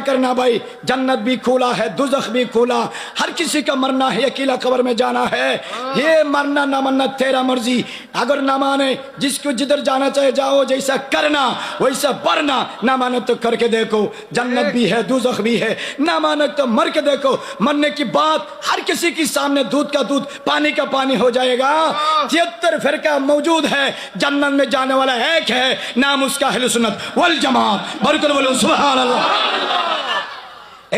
करना भाई? जन्नत भी खुला है, दुजख भी खुला। हर किसी का मरना है, अकेला कब्र में जाना है। ये मरना ना मरना, तेरा मर्ज़ी। अगर ना माने, जिसको जिधर जाना चाहे जाओ, जैसा करना, वैसा पढ़ना ना माने तो करके देखो, जन्नत भी है, दुजख भी है। ना माने तो मर के देखो, मरने की बात, हर किसी के सामने दूध का दूध, पानी का पानी हो जाएगा। तिहत्तर फिरका मौजूद है, जन्नत में जाने वाला एक है, नाम उसका अहले सुन्नत वल जमात बोलो अल्लाह।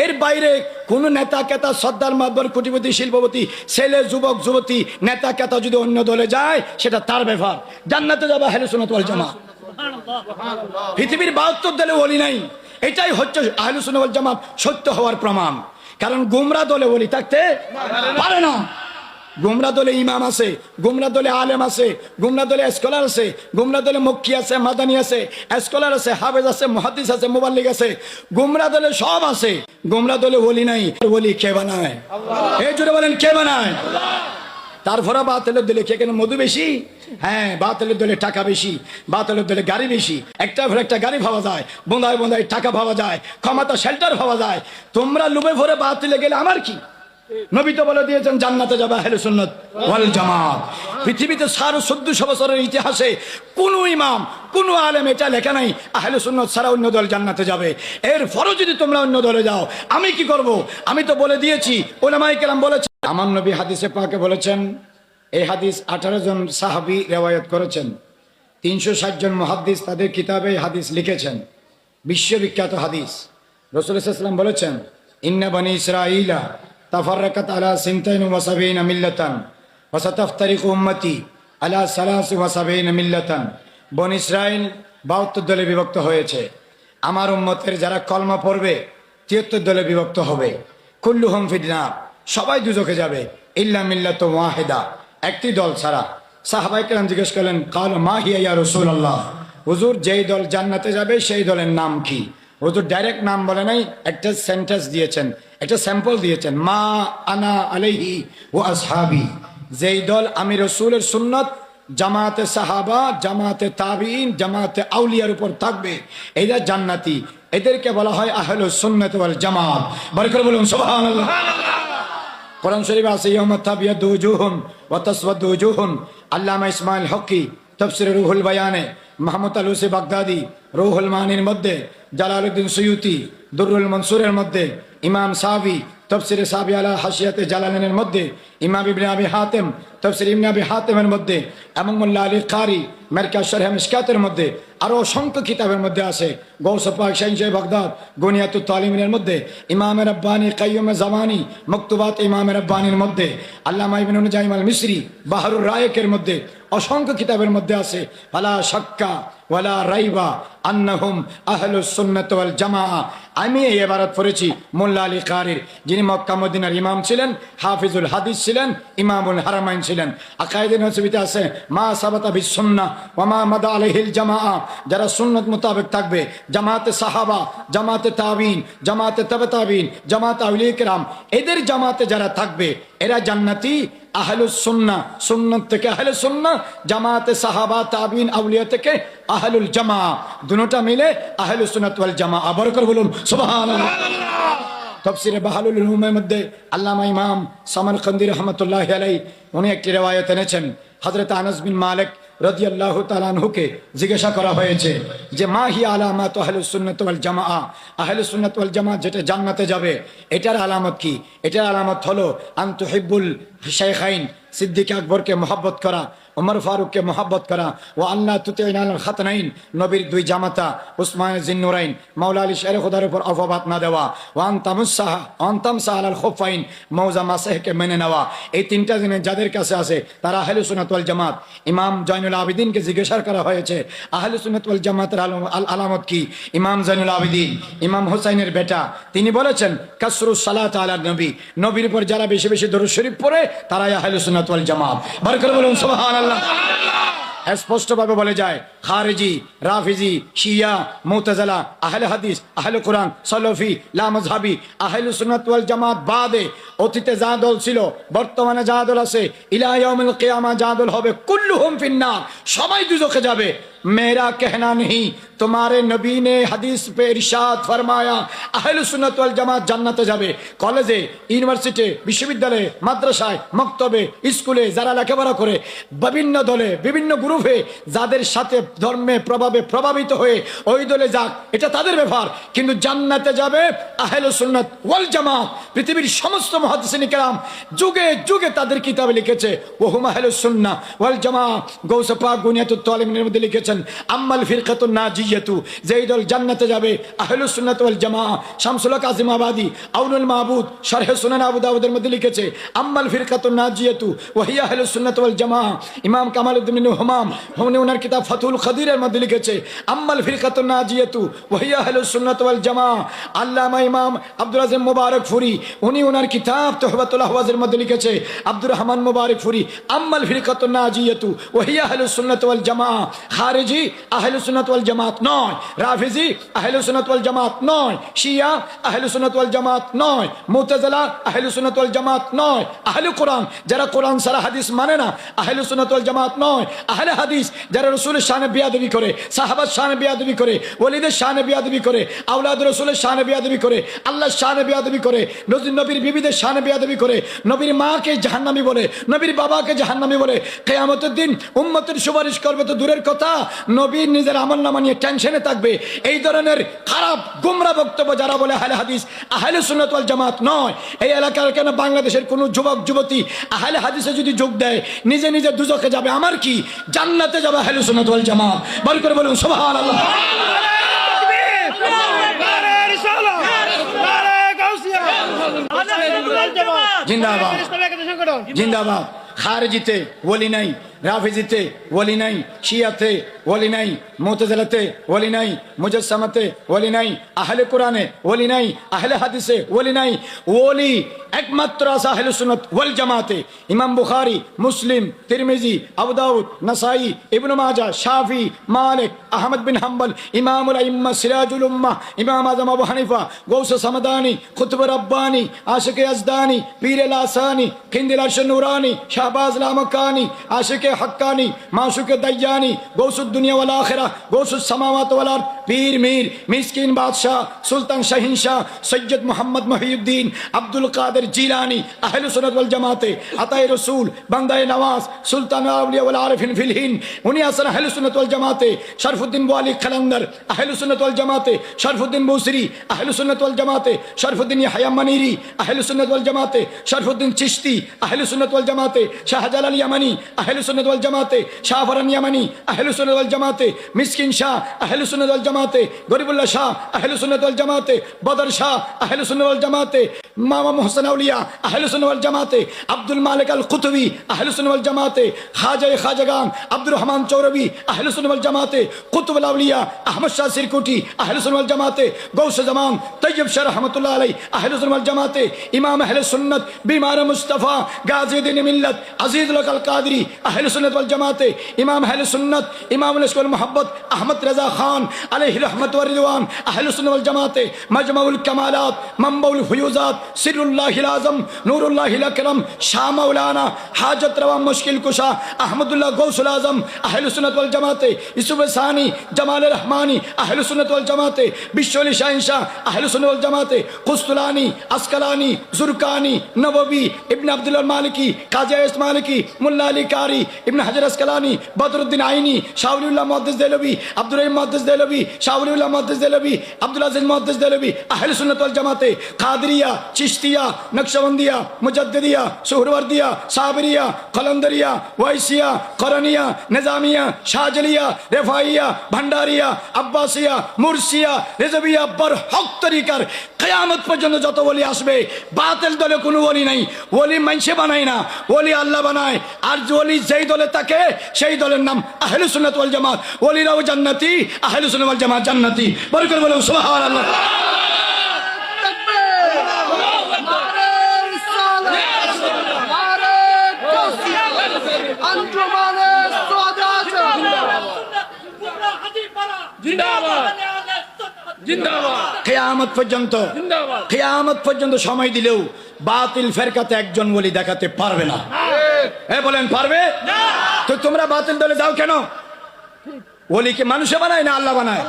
এর বাইরে কোন নেতা কেতা সর্দার মাতবর কোটিপতি, শিল্পপতি, ছেলে, যুবক, যুবতী, নেতা কেতা যদি অন্য দলে যায়, সেটা তার ব্যাপার জান্নাতে যাবা হেলে সুনত ওয়াল জামা পৃথিবীর বাহাত্তর দলে বলি নাই। এটাই হচ্ছে আহলু সুনত জামাত সত্য হওয়ার প্রমাণ। কারণ গুমরা দলে বলি থাকতে পারে না। গুমরা দলে ইমাম আছে গুমরা দলে আলেম আছে গুমরা দলে স্কলার আছে গুমরা দলে মক্কি আছে মাদানি আছে স্কলার আছে হাফেজ আছে মহাদিস আছে মোবাল্লিক আছে গুমরা দলে সব আছে গুমরা দলে বলি নাই বলি কে বানায়? এই জুড়ে বলেন কে বানায়? তারপরে বাতিলের দলে কে কেন মধু বেশি? হ্যাঁ বাতিলের দলে টাকা বেশি বাতিলের দলে গাড়ি বেশি একটা ভরে একটা গাড়ি ভাবা যায় বোঁদায় বোঁদায় টাকা ভাবা যায় ক্ষমতা শেল্টার ভাবা যায় তোমরা লুবে ভরে বাতিলে গেলে আমার কি? নবী তো বলে দিয়েছেন, জান্নাতে যাবে আহলে সুন্নত ওয়াল জামাত। পৃথিবীতে সাড়ে চোদ্দশো বছরের ইতিহাসে কোন ইমাম, কোন আলেম এটা লেখা নাই, আহলে সুন্নত সারা অন্য দল জান্নাতে যাবে। এর ফরও যদি তোমরা অন্য দলে যাও, আমি কি করব? আমি তো বলে দিয়েছি ওলামাই কেরাম বলেছে। আমার নবী হাদিসে পাকে বলেছেন, এই হাদিস আঠারো জন সাহাবি রেওয়ায়ত করেছেন। তিনশো ষাট জন মহাদ্দিস তাদের কিতাবে হাদিস লিখেছেন। বিশ্ববিখ্যাত হাদিস। রসুল ইসলাম বলেছেন, ইন্না বানি ইসরাইলা ওয়া সাবিনা মিল্লাতান ওয়া সাতাফতারিকু উম্মতি আলা সালাস ওয়া সাবিনা মিল্লাতান বন ইসরাইল বাহাত্তর দলে বিভক্ত হয়েছে। আমার উম্মতের যারা কলমা পড়বে, তিয়াত্তর দলে বিভক্ত হবে। কুল্লু হম ফিদনা সবাই দুজকে যাবে। ইল্লা মিল্লাত ওয়াহেদা, একটি দল ছাড়া। সাহাবাই কেরাম জিজ্ঞেস করলেন, কাল মা হিয়া রসুল আল্লাহ হুজুর, যেই দল জান্নাতে যাবে, সেই দলের নাম কি? হুজুর ডাইরেক্ট নাম বলে নাই, একটা সেন্টেন্স দিয়েছেন, একটা স্যাম্পল দিয়েছেন, মা আনা আলাইহি ও আসহাবি, যেই দল আমি রসুলের সুন্নত, জামাতে সাহাবা, জামাতে তাবিন জামাতে আউলিয়ার উপর থাকবে, এরা জান্নাতি, এদেরকে বলা হয় আহলু সুন্নত ওয়াল জামাত। বড় করে বলুন, সুবহানাল্লাহ। কোরআন শরীফ আছে, ইয়াউমা তাবিয়াদু উজুহুন ওয়া তাসওয়াদু উজুহুন আল্লামা ইসমাইল হকি, তাফসির রুহুল বায়ানে মাহমুদ আলুসে বাগদাদি, রৌহুল মাহানির মধ্যে, জালালউদ্দিন সৈয়ুতি, দুরুল মনসুরের মধ্যে, ইমাম সাহাবি তফসিরে সাহাবি আলা হাসিয়াতে জালালিনের মধ্যে, ইমাম ইবনে আবি হাতেম তফসির ইবনে আবি হাতেমের মধ্যে এবং মোল্লা আলী কারি মেরকা শরহ মিসকাতের মধ্যে আরও অসংখ্য কিতাবের মধ্যে আছে। গৌস পাক শাহিন শাহ বাগদাদ গনিয়াতুল তালিমিনের মধ্যে, ইমাম রব্বানি, কাইয়ুম জামানি, মকতুবাত ইমাম রব্বানির মধ্যে, আল্লামা ইবনে নুজাইম আল মিসরি বাহরুর রায়েকের মধ্যে অসংখ্য কিতাবের মধ্যে আছে। ফালা শাক্কা ওয়ালা রাইবা আন্নাহুম আহলুস সুন্নাত ওয়াল জামাআ। আমি এই ইবারত পড়েছি মোল্লা আলী কারির, যিনি মক্কা মদিনার ইমাম ছিলেন, হাফিজুল হাদিস ছিলেন, ইমামুল হারামাইন ছিলেন। আকাইদিন নসবিতে আছে মা সাবাতা বিস সুন্নাহ, ওয়া মা মাদা আলাইহিল জামাআ। যারা সুন্নত মোতাবেক থাকবে, জামাতে সাহাবা, জামাতে তাবিন, জামাতে তবে তাবিন জামাতে আউলিয়া কিরাম, এদের জামাতে যারা থাকবে, এরা জান্নাতি আহলুস সুন্নাহ। সুন্নত থেকে আহলে সুন্নাহ, জামাতে সাহাবা, তাবিন, আউলিয়া থেকে আহলুল জামা দুটোটা মিলে আহলুস সুন্নাত ওয়াল জামা আবার করে বলুন, সুবহানাল্লাহ। তফসিরে বাহালুল উলুমের মধ্যে আল্লামা ইমাম সামান খন্দির রহমতুল্লাহ আলাই উনি একটি রেওয়ায়ত এনেছেন। হজরত আনাস বিন মালিক রদিয়াল্লাহ তালানহুকে জিজ্ঞাসা করা হয়েছে যে, মা হি আলামাত আহলুস সুন্নাত ওয়াল জামা আহলুস সুন্নাত ওয়াল জামা যেটা জান্নাতে যাবে, এটার আলামত কি? এটার আলামত হলো আন্তহিবুল শেখাইন সিদ্দিক আকবরকে মহব্বত করা। ওমর ফারুককে মহব্বত করা। ও আল্লাহ তুতেইন খাতনাইন, নবীর দুই জামাতা, উসমান জিন্নুরাইন মাওলা আলী শের খোদার উপর অফবাত না দেওয়া। ও আন্তামুসাহ আন্তামসাহ আল খোফাইন মৌজা মাসেহকে মেনে নেওয়া। এই তিনটা জিনিস যাদের কাছে আছে, তারা আহলে সুনাতুল জামাত। ইমাম জয়নুল আবিদিনকে জিজ্ঞাসা করা হয়েছে, আহলে সুনাতুল জামাতের আল আলামত কি? ইমাম জয়নুল আবিদিন, ইমাম হোসাইনের বেটা, তিনি বলেছেন কাসরুস সালাত নবী। নবীর উপর যারা বেশি বেশি দরুদ শরীফ পড়ে, তারাই আহলে সুনাতুল জামাত। বার করে বলুন, সুবহানাল্লাহ। স্পষ্টভাবে বলে যায়, খারেজি, রাফিজি, শিয়া, মোতাজালা, আহলে হাদিস, আহলে কোরআন, সলফি জামাত বাদে অতীতে যা দল ছিল, বর্তমানে যা দল আছে, ইলা কেয়ামা যা দল হবে, কুল্লুহুম ফিন্নার। সবাই দুজকে যাবে। मेरा कहना नहीं তোমারে নবী ने हदीस पे इरशाद फरमाया আহলে সুন্নাত ওয়াল জামাত জান্নাতে যাবে কলেজে ইউনিভার্সিটি বিশ্ববিদ্যালয়ে মাদ্রাসায় মক্তবে স্কুলে যারা লেখাপড়া করে বিভিন্ন দলে বিভিন্ন গ্রুপে যাদের সাথে ধর্মে প্রভাবে প্রভাবিত হয়ে ওই দলে যাক এটা তাদের ব্যাপার কিন্তু জান্নাতে যাবে আহলে সুন্নাত ওয়াল জামাত পৃথিবীর সমস্ত মহাদিসিনী কেরাম যুগে যুগে তাদের কিতাবে লিখেছে ওহুম আহলে সুন্না ওয়াল জামা গৌস পাক গুনিয়াতুত তালিমিনের মধ্যে লিখেছেন আম্মাল ফিরকাতুন নাজিয়াতু যেই দল জান্নাতে যাবে আহলে সুন্নাত ওয়াল জামা শামসুল কাজিম আবাদি, আউনুল মাহবুদ শরহে সুনান আবু দাউদের মধ্যে লিখেছে, আম্মাল ফিরকাতুন নাজিয়াতু ওয়াহিয়া আহলে সুন্নাত ওয়াল জামা ইমাম কামাল উদ্দিন হুমাম, উনি ওনার কিতাব ফাতুল খদিরের মধ্যে লিখেছে, আম্মাল ফিরকাতুন নাজিয়াতু ওয়াহিয়া আহলে সুন্নাত ওয়াল জামা আল্লামা ইমাম আব্দুল আজিম মুবারক ফুরি, উনি ওনার কিতাব তোহবাতুল আহওয়াজের মধ্যে লিখেছে, আব্দুর রহমান মুবারক ফুরি, আম্মাল ফিরকাতুন নাজিয়াতু ওয়াহিয়া আহলে সুন্নাত ওয়াল জামা খারিজি আহলে সুন্নাত ওয়াল জামাত নয়। রাফিজি আহলে সুন্নাত জামাত নয়। শিয়া আহলে সুন্নাত জামাত নয়। মুতাজিলা আহলে সুন্নাত জামাত নয়। আহলে কোরআন, যারা কোরআন সারা হাদিস মানে না, আহলে সুন্নাত জামাত নয়। আহলে হাদিস, যারা রসুলের শানে বিয়াদবি করে সাহাবাত শানে বিয়াদবি করে, ওলিদের শানে বিয়াদবি করে আউলাদ রসুলের শানে বিয়াদবি করে, আল্লাহর শানে বিয়াদবি করে নবীর বিবিদের শানে বিয়াদবি করে, নবীর মাকে জাহান্নামি বলে, নবীর বাবাকে জাহান্নামি বলে, কেয়ামতের দিন উম্মতের সুপারিশ করবে তো দূরের কথা নবীর নিজের আমল নামা নিয়ে টেনশনে থাকবে। এই ধরনের খারাপ গুমরা বক্তব্য যারা বলে আহলে হাদিস আহলে সুন্নাত ওয়াল জামাত নয়। এই এলাকার কেন বাংলাদেশের কোনো যুবক যুবতী আহলে হাদিসে যদি যোগ দেয় নিজে নিজে দুজকে যাবে আমার কি? জান্নাতে যাবে আহলে সুন্নাত ওয়াল জামাত। বল করে বলুন সুবহানাল্লাহ। জিন্দাবাদ। জিন্দাবাদ। খারজিতে ওলি নাই। রাফিজিতে ওলি নাই, শিয়াতে ওলি নাই মোতজলাতে ওলি নাই মুজসামাতে ওলি নাই, আহলে কোরআনে ওলি নাই, আহলে হাদিসে ওলি নাই। ওলি একমাত্র আছে আহলে সুন্নাত ওয়াল জামাতে। ইমাম বুখারী, মুসলিম, তিরমিজি, আবু দাউদ, নাসাই, ইবনু মাজাহ, শাফি, মালিক, আহমদ বিন হাম্বল, ইমামুল আইম্মা, সিরাজুল উম্মাহ, ইমাম আজম আবু হানিফা, গৌস সামদানি কুতুব রব্বানি, আশিক আজদানি, পীর লাসানি খিন্দিল আরশ নুরানি, শাহবাজ লামকানি, আশিক হক্কানি মাসুকে দয়ানি গৌসুদ্দুনিয়া ওয়াল আখিরা গৌসুদ সামাওয়াত ওয়াল আরদ। পীর, মীর, মিসকিন বাদশাহ, সুলতান শাহিন শাহ, সৈয়দ মোহাম্মদ মহিউদ্দিন, আব্দুল কাদের জিলানি, আহলে ওয়াল জামাতে, আতায়ে রসুল, বান্দায়ে নওয়াজ, সুলতান আউলিয়া আরিফিন ফিল হিন্দ, উনি আছেন আহলে সুন্নাত ওয়াল জামাতে, শরফুদ্দিন ওয়ালি খালান্দার আহলে সুন্নাত ওয়াল জামাতে, শরফুদ্দিন মুসরি আহলে সুন্নাত ওয়াল জামাতে, শরফুদ্দিন ইয়াহয়া মানিরি, আহলে সুন্নাত ওয়াল জামাতে, শরফুদ্দিন চিশতি, আহলে সুন্নাত ওয়াল জামাতে, শাহজালাল ইয়ামানি, আহলে সুন্নাত ওয়াল জামাতে, শাহফরান ইয়ামানি, আহলে সুন্নাত জামাতে, মিসকিন শাহ, আহলে সুন্নাত ওয়াল জামাতে গরিবুল্লাহ শাহ আহলে সুন্নাত ওয়াল জামাতে বদর শাহ আহলে সুন্নাত ওয়াল জামাতে। মামা মোহসেন আউলিয়া, আহলে সুন্নাত ওয়াল জামাতে, আব্দুল মালিক আল কুতুবি আহলে সুন্নাত ওয়াল জামাতে, খাজা খাজাগান আব্দুর রহমান চৌরবি, আহলে সুন্নাত ওয়াল জামাতে, কুতুবুল আউলিয়া, আহমদ শাহ সিরকুটি, আহলে সুন্নাত ওয়াল জামাতে, গৌস জামান, তৈয়ব শাহ রহমতুল্লাহ আলাই আহলে সুন্নাত ওয়াল জামাতে, ইমাম আহলে সুন্নাত, বিমার মুস্তাফা, গাজী দিন মিল্লত, আজিজ আল কাদরি আহলে সুন্নাত ওয়াল জামাতে, ইমাম আহলে সুন্নাত ইমাম উল মোহাম্মদ আহমদ রাজা খান, আলাইহি রহমত রিদওয়ান, আহলে সুন্নাত ওয়াল জামাতে, মাজমাউল কামালাত, মামবাউল ফুয়ুজাত সিরুল্লাহিল আজম, নুরুল্লাহিল আকরাম, শাহ মাওলানা হাজত রওয়া মুশকিল কুশা, আহমদুল্লাহ গৌসুল আজম আহলে সুন্নাত ওয়াল জামাতে ইসুফ সানি জামাল রহমানি আহলে সুন্নাত ওয়াল জামাতে বিশ্বলি শাহিন শাহ আহলে সুন্নাত ওয়াল জামাতে, কুস্তুলানি, আসকালানি, জুরকানি, নববী, ইবনে আব্দুল মালিকি, কাজী ইস মালিকি, মুল্লা আলী কারি, ইবনে হাজার আসকালানি, বদরুদ্দিন আইনি শাহুল্লাহ মুহাদ্দিস দেলবি আব্দুর রহিম মুহাদ্দিস দেলবি শাহুল্লাহ মুহাদ্দিস দেলবি আব্দুল আজিজ মুহাদ্দিস দেলবি আহলে জামাতে, কাদরিয়া চিশতিয়া, নকশবন্দিয়া, মুজাদ্দিদিয়া সুহরওয়ার্দিয়া সাবরিয়া কলন্দরিয়া ওয়াইসিয়া করনিয়া নিজামিয়া, শাহজলিয়া, রেফাইয়া, ভান্ডারিয়া, আব্বাসিয়া, মুরসিয়া, রেজবিয়া বর হক তরিকার কেয়ামত পর্যন্ত যত বলি আসবে, বাতিল দলে কোনো বলি নাই, ওলি মাইনসে বানায় না, ওলি আল্লাহ বানায়। আর ওলি যেই দলে থাকে, সেই দলের নাম আহলে ওয়াল জামাত। ওলিরাও জান্নাতি, আহলে ওয়াল জামাত জান্নাতি। বড় করে বলো সুবহানাল্লাহ। জিন্দাবাদ। পর্যন্ত কেয়ামত পর্যন্ত সময় দিলেও বাতিল ফেরকাতে একজন বলি দেখাতে পারবে না। এ বলেন পারবে? তো তোমরা বাতিল দলে যাও কেন? ওলিকে মানুষে বানায় না আল্লাহ বানায়?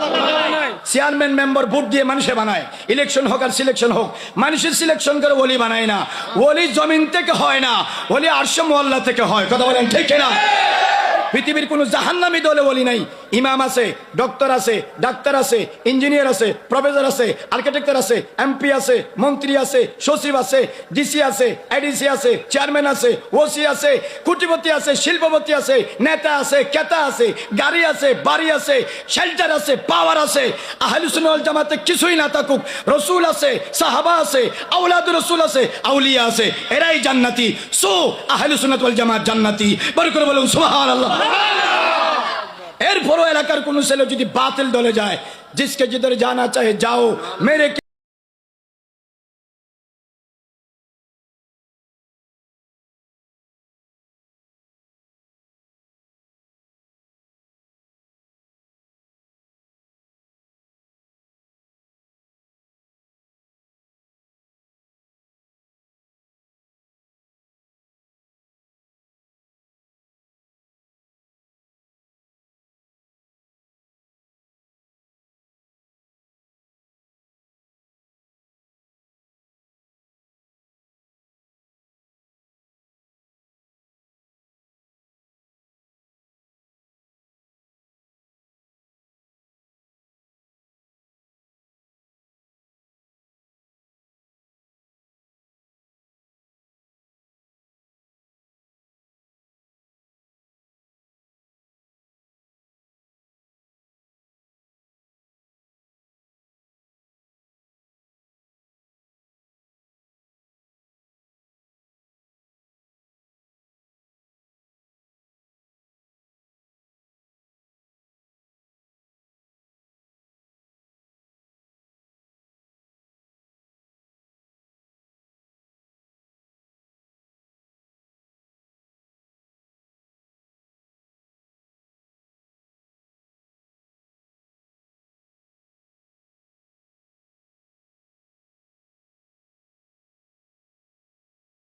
চেয়ারম্যান মেম্বার ভোট দিয়ে মানুষে বানায়। ইলেকশন হোক আর সিলেকশন হোক মানুষের সিলেকশন করে ওলি বানায় না। ওলি জমিন থেকে হয় না ওলি আরশ মোল্লা থেকে হয়। কথা বলেন ঠিক না পৃথিবীর কোন জাহান্নামী দলে বলি নাই। ইমাম আছে, ডক্টর আছে, ডাক্তার আছে, ইঞ্জিনিয়ার আছে, প্রফেসর আছে, আর্কিটেক্টর আছে, এমপি আছে, মন্ত্রী আছে, সচিব আছে, ডিসি আছে এডিসি আছে, চেয়ারম্যান আছে, ওসি আছে, কুটিপতি আছে, শিল্পপতি আছে, নেতা আছে কেতা আছে, গাড়ি আছে, বাড়ি আছে, শেল্টার আছে, পাওয়ার আছে। আহলুসুল জামাতে কিছুই না থাকুক। রসুল আছে, সাহাবা আছে আউলাদ রসুল আছে, আউলিয়া আছে, এরাই জান্নাতি। সো আহলুসুন্নাত ওয়াল জামাত জান্নাতি। বড় করে বলুন, সুবহানাল্লাহ। এরপরও এলাকার কোনো ছেলে যদি বাতিল দলে যায় জিসকে জিধর জানা চাহে যাও মেরে